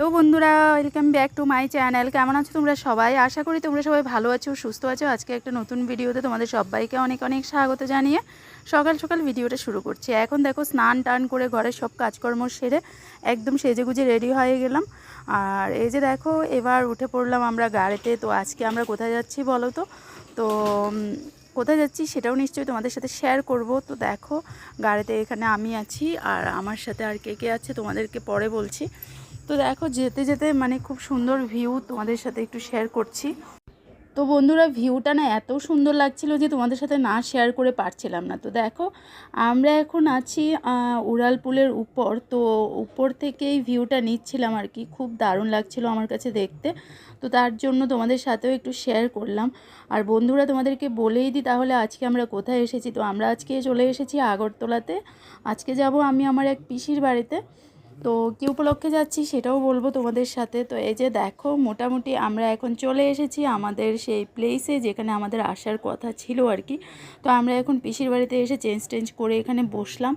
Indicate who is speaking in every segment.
Speaker 1: তো বন্ধুরা welcome back to my channel কেমন আছো তোমরা সবাই? আশা করি তোমরা সবাই ভালো আছো, সুস্থ আছো। আজকে একটা নতুন ভিডিওতে তোমাদের সবাইকে অনেক অনেক স্বাগত জানিয়ে সকাল সকাল ভিডিওটা শুরু করছি। এখন দেখো, স্নান টান করে ঘরের সব কাজকর্ম সেরে একদম সেজে গুজে রেডি হয়ে গেলাম। আর এই যে দেখো, এবার উঠে পড়লাম আমরা গাড়িতে। তো আজকে আমরা কোথায় যাচ্ছি বলো তো? তো কোথায় যাচ্ছি সেটাও নিশ্চয়ই তোমাদের সাথে শেয়ার করব। তো দেখো, গাড়িতে এখানে আমি আছি আর আমার সাথে আর কে কে আছে তোমাদেরকে পরে বলছি। তো দেখো, যেতে যেতে মানে খুব সুন্দর ভিউ তোমাদের সাথে একটু শেয়ার করছি। তো বন্ধুরা ভিউটা না এত সুন্দর লাগছিল যে তোমাদের সাথে না শেয়ার করে পারছিলাম না। তো দেখো আমরা এখন আছি আহ, উড়ালপুলের উপর। তো উপর থেকেই ভিউটা নিচ্ছিলাম আর কি। খুব দারুণ লাগছিল আমার কাছে দেখতে। তো তার জন্য তোমাদের সাথেও একটু শেয়ার করলাম। আর বন্ধুরা তোমাদেরকে বলেই দিই তাহলে আজকে আমরা কোথায় এসেছি? তো আমরা আজকে চলে এসেছি আগরতলাতে। আজকে যাব আমি আমার এক পিসির বাড়িতে। তো কী উপলক্ষে যাচ্ছি সেটাও বলব তোমাদের সাথে। তো এই যে দেখো, মোটামুটি আমরা এখন চলে এসেছি আমাদের সেই প্লেসে যেখানে আমাদের আসার কথা ছিল আর কি। তো আমরা এখন পিসির বাড়িতে এসে চেঞ্জ টেঞ্জ করে এখানে বসলাম।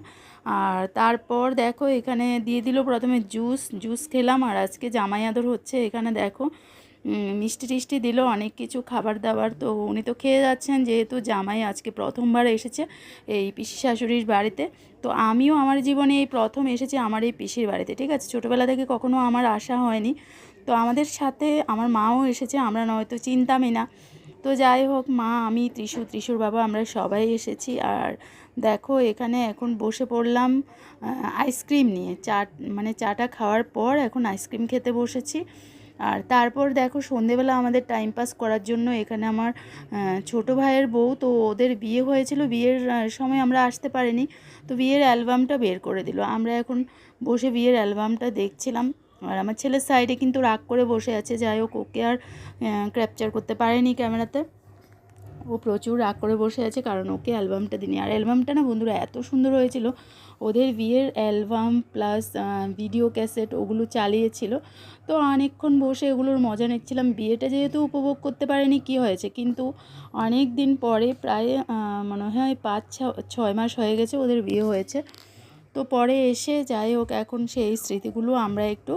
Speaker 1: আর তারপর দেখো এখানে দিয়ে দিল প্রথমে জুস জুস খেলাম। আর আজকে জামাই আদর হচ্ছে এখানে দেখো। মিষ্টি টিষ্টি দিল, অনেক কিছু খাবার দাবার। তো উনি তো খেয়ে যাচ্ছেন, যেহেতু জামাই আজকে প্রথমবার এসেছে এই পিসি শাশুড়ির বাড়িতে। তো আমিও আমার জীবনে এই প্রথম এসেছি আমার এই পিসির বাড়িতে, ঠিক আছে? ছোটোবেলা থেকে কখনো আমার আসা হয়নি। তো আমাদের সাথে আমার মাও এসেছে, আমরা নয়তো চিন্তামই না। তো যাই হোক, মা, আমি, ত্রিশু, ত্রিশুর বাবা, আমরা সবাই এসেছি। আর দেখো, এখানে এখন বসে পড়লাম আইসক্রিম নিয়ে। চা মানে চাটা খাওয়ার পর এখন আইসক্রিম খেতে বসেছি। আর তারপর দেখো সন্ধেবেলা আমাদের টাইম পাস করার জন্য এখানে আমার ছোট ভাইয়ের বউ, তো ওদের বিয়ে হয়েছিল, বিয়ের সময় আমরা আসতে পারিনি, তো বিয়ের অ্যালবামটা বের করে দিল। আমরা এখন বসে বিয়ের অ্যালবামটা দেখছিলাম, আর আমার ছেলের সাইডে কিন্তু রাগ করে বসে আছে, যাই হোক, ওকে আর ক্যাপচার করতে পারেনি ক্যামেরাতে। ও প্রচুর রাগ করে বসে আছে কারণ ওকে অ্যালবামটা দিনে আর অ্যালবামটা না বন্ধুরা এত সুন্দর হয়েছিল, ওদের বিয়ের অ্যালবাম প্লাস ভিডিও ক্যাসেট ওগুলো চালিয়েছিল। তো অনেকক্ষণ বসে এগুলোর মজা নিচ্ছিলাম। বিয়েটা যেহেতু উপভোগ করতে পারেনি, কি হয়েছে? কিন্তু অনেক দিন পরে প্রায় মনে হয় পাঁচ, ছ- ছয় মাস হয়ে গেছে ওদের বিয়ে হয়েছে। তো পরে এসে যাই হোক, এখন সেই স্মৃতিগুলো আমরা একটু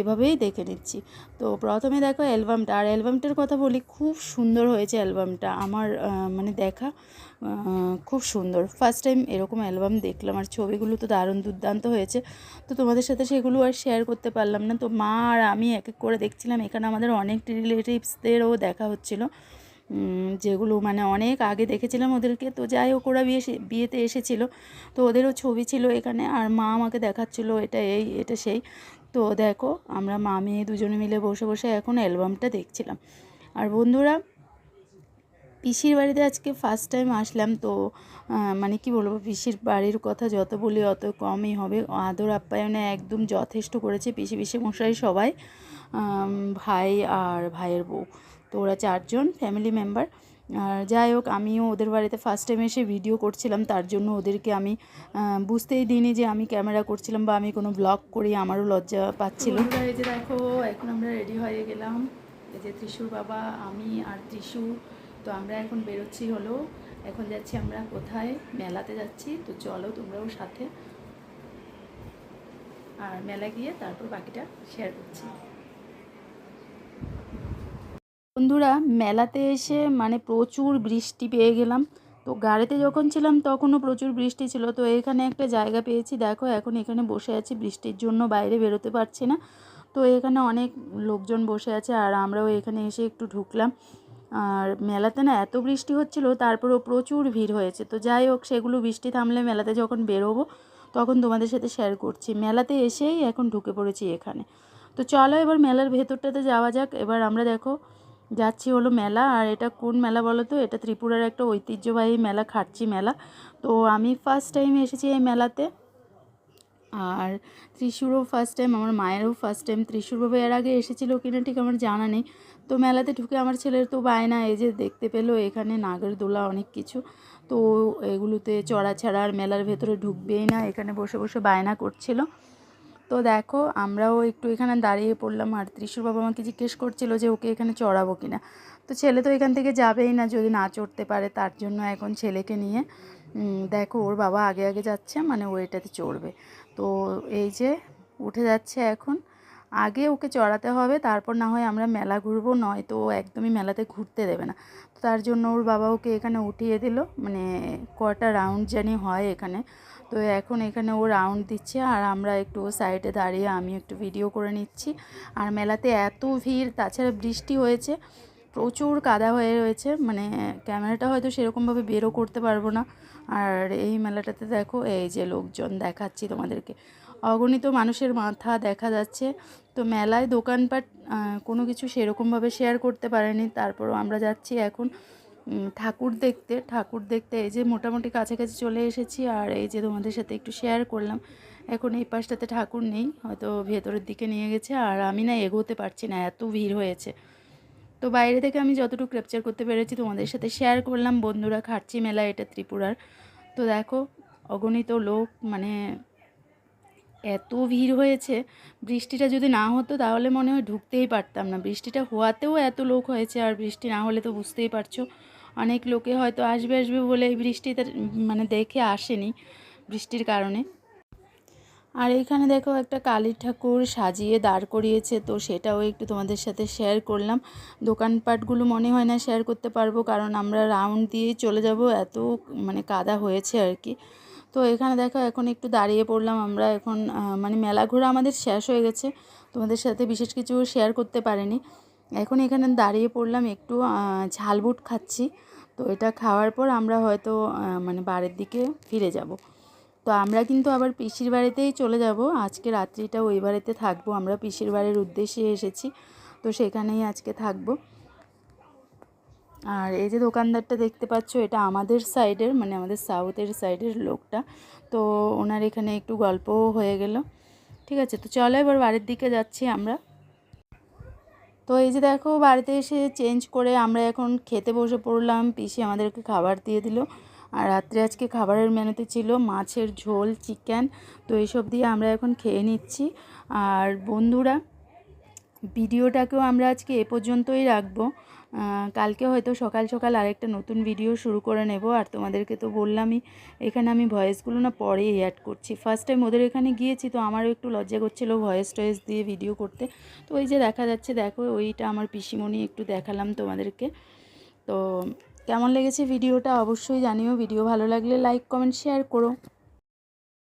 Speaker 1: এভাবেই দেখে নিচ্ছি। তো প্রথমে দেখো অ্যালবামটা, আর অ্যালবামটার কথা বলি, খুব সুন্দর হয়েছে অ্যালবামটা। আমার মানে দেখা খুব সুন্দর। ফার্স্ট টাইম এরকম অ্যালবাম দেখলাম, আর ছবিগুলো তো দারুণ দুর্দান্ত হয়েছে। তো তোমাদের সাথে সেগুলো আর শেয়ার করতে পারলাম না। তো মা আর আমি এক এক করে দেখছিলাম, এখানে আমাদের অনেক রিলেটিভসদেরও দেখা হচ্ছিল। যেগুলো মানে অনেক আগে দেখেছিলাম ওদেরকে। তো যাই হোক, ওরা বিয়ে বিয়েতে এসেছিল। তো ওদেরও ছবি ছিল এখানে, আর মা আমাকে দেখাচ্ছিলো, এটা এই, এটা সেই। তো দেখো, আমরা মা, মেয়ে দুজনে মিলে বসে বসে এখন অ্যালবামটা দেখছিলাম। আর বন্ধুরা, পিসির বাড়িতে আজকে ফার্স্ট টাইম আসলাম, তো মানে কি বলব, পিসির বাড়ির কথা যত বলি অত কমই হবে। আদর আপ্যায়নে একদম যথেষ্ট করেছে পিসি পিসি মশাই সবাই ভাই আর ভাইয়ের বউ। তো ওরা চারজন ফ্যামিলি মেম্বার আর যাই হোক, আমিও ওদের বাড়িতে ফার্স্ট টাইম এসে ভিডিও করছিলাম, তার জন্য ওদেরকে আমি বুঝতেই দিইনি যে আমি ক্যামেরা করছিলাম বা আমি কোনো ব্লগ করি, আমারও লজ্জা পাচ্ছিল। এই যে দেখো, এখন আমরা রেডি হয়ে গেলাম। এই যে ত্রিশুর বাবা, আমি আর ত্রিশু। তো আমরা এখন বেরোচ্ছি হলো। এখন যাচ্ছি আমরা কোথায়? মেলাতে যাচ্ছি। তো চলো তোমরাও সাথে। আর মেলা গিয়ে তারপর বাকিটা শেয়ার করছি। বন্ধুরা, মেলাতে এসে মানে প্রচুর বৃষ্টি পেয়ে গেলাম। তো গাড়িতে যখন ছিলাম তখনও প্রচুর বৃষ্টি ছিল। তো এখানে একটা জায়গা পেয়েছি। দেখো, এখন এখানে বসে আছি। বৃষ্টির জন্য বাইরে বেরোতে পারছি না। তো এখানে অনেক লোকজন বসে আছে আর আমরাও এখানে এসে একটু ঢুকলাম। আর মেলাতে না এত বৃষ্টি হচ্ছিল, তারপরেও প্রচুর ভিড় হয়েছে। তো যাই হোক, সেগুলো বৃষ্টি থামলে মেলাতে যখন বেরোবো, তখন তোমাদের সাথে শেয়ার করছি। মেলাতে এসেই এখন ঢুকে পড়েছি এখানে। তো চলো এবার মেলার ভেতরটাতে যাওয়া যাক। এবার আমরা দেখো যাচ্ছি হলো মেলা, আর এটা কোন মেলা বলো তো? এটা ত্রিপুরার একটা ঐতিহ্যবাহী মেলা খাটছি মেলা। তো আমি ফার্স্ট টাইম এসেছি এই মেলাতে। আর ত্রিশুরও ফার্স্ট টাইম আমার মায়েরও ফার্স্ট টাইম ত্রিশুর বাবা এর আগে এসেছিল কিনা ঠিক আমার জানা নেই। তো মেলাতে ঢুকে আমার ছেলের তো বায়না, এই যে দেখতে পেল, এখানে নাগের দোলা অনেক কিছু। তো এগুলোতে চড়া ছাড়া আর মেলার ভেতরে ঢুকবেই না, এখানে বসে বসে বায়না করছিল। তো দেখো, আমরাও একটু এখানে দাঁড়িয়ে পড়লাম। আর ত্রিশুর বাবা আমাকে জিজ্ঞেস করছিল যে, ওকে এখানে চড়াবো কিনা? তো ছেলে তো এখান থেকে যাবেই না, যদি না চড়তে পারে তার জন্য এখন ছেলেকে নিয়ে। দেখো, ওর বাবা আগে আগে যাচ্ছে মানে ও এটাতে চড়বে। তো এই যে, উঠে যাচ্ছে এখন। আগে ওকে চড়াতে হবে, তারপর না হয় আমরা মেলা ঘুরবো নয়তো ও একদমই মেলাতে ঘুরতে দেবে না। তো তার জন্য ওর বাবা ওকে এখানে উঠিয়ে দিল মানে কটা রাউন্ড জানি হয় এখানে। তো এখন এখানে ও রাউন্ড দিচ্ছে আর আমরা একটু সাইডে দাঁড়িয়ে আমি একটু ভিডিও করে নিচ্ছি। আর মেলাতে এত ভিড়, তাছাড়া বৃষ্টি হয়েছে, প্রচুর কাদা হয়ে রয়েছে মানে ক্যামেরাটা হয়তো সেরকমভাবে বেরও করতে পারব না। আর এই মেলাটাতে দেখো, এই যে লোকজন দেখাচ্ছি তোমাদেরকে। অগণিত মানুষের মাথা দেখা যাচ্ছে। তো মেলায় দোকানপাট কোনো কিছু সেরকমভাবে শেয়ার করতে পারেনি, তারপরও আমরা যাচ্ছি এখন। ঠাকুর দেখতে ঠাকুর দেখতে এই যে মোটামুটি কাছাকাছি চলে এসেছি আর এই যে তোমাদের সাথে একটু শেয়ার করলাম। এখন এই পাশটাতে ঠাকুর নেই, হয়তো ভেতরের দিকে নিয়ে গেছে আর আমি না এগোতে পারছি না, এত ভিড় হয়েছে। তো বাইরে থেকে আমি যতটুকু ক্যাপচার করতে পেরেছি তোমাদের সাথে শেয়ার করলাম। বন্ধুরা খাচ্ছি মেলা, এটা ত্রিপুরার। তো দেখো, অগণিত লোক মানে এত ভিড় হয়েছে, বৃষ্টিটা যদি না হতো তাহলে মনে হয় ঢুকতেই পারতাম না। বৃষ্টিটা হওয়াতেও এত লোক হয়েছে আর বৃষ্টি না হলে তো বুঝতেই পারছ। অনেক লোকে হয়তো আসবে আসবে বলে এই বৃষ্টিতে মানে দেখে আসেনি বৃষ্টির কারণে। আর এখানে দেখো একটা কালী ঠাকুর সাজিয়ে দাঁড় করিয়েছে, তো সেটাও একটু তোমাদের সাথে শেয়ার করলাম। দোকানপাটগুলো মনে হয় না শেয়ার করতে পারব, কারণ আমরা রাউন্ড দিয়েই চলে যাব, এত মানে কাদা হয়েছে আর কি। তো এখানে দেখো এখন একটু দাঁড়িয়ে পড়লাম আমরা, এখন মানে মেলা ঘোরা আমাদের শেষ হয়ে গেছে। তোমাদের সাথে বিশেষ কিছু শেয়ার করতে পারিনি। এখন এখানে দাঁড়িয়ে পড়লাম একটু ঝালবুট খাচ্ছি। তো এটা খাওয়ার পর আমরা হয়তো মানে বাড়ির দিকে ফিরে যাব। তো আমরা কিন্তু আবার পিসির বাড়িতেই চলে যাব। আজকে রাত্রিটা ওই বাড়িতে থাকব। আমরা পিসির বাড়ির উদ্দেশ্যে এসেছি। তো সেখানেই আজকে থাকব। আর এই যে দোকানদারটা দেখতে পাচ্ছ, এটা আমাদের সাইডের মানে আমাদের সাউথের সাইডের লোকটা। তো ওনার এখানে একটু গল্পও হয়ে গেল। ঠিক আছে, তো চলো এবার বাড়ির দিকে যাচ্ছি আমরা। তো এই যে দেখো, বাড়িতে এসে চেঞ্জ করে আমরা এখন খেতে বসে পড়লাম। পিসি আমাদেরকে খাবার দিয়ে দিল। আর রাত্রে আজকে খাবারের মেনুতে ছিল মাছের ঝোল চিকেন তো এইসব দিয়ে আমরা এখন খেয়ে নিচ্ছি। আর বন্ধুরা ভিডিওটাকেও আমরা আজকে এ পর্যন্তই রাখব। কালকে হয়তো সকাল সকাল আরেকটা নতুন ভিডিও শুরু করে নেব। আর তোমাদেরকে তো বললামই, এখানে আমি ভয়েসগুলো না পরেই অ্যাড করছি। ফার্স্ট টাইম ওদের এখানে গিয়েছি, তো আমারও একটু লজ্জা করছিল ভয়েস টয়েস দিয়ে ভিডিও করতে। তো ওই যে দেখা যাচ্ছে, দেখো ওইটা আমার পিসিমণি একটু দেখালাম তোমাদেরকে। তো কেমন লেগেছে ভিডিওটা অবশ্যই জানিও। ভিডিও ভালো লাগলে লাইক কমেন্ট শেয়ার করো।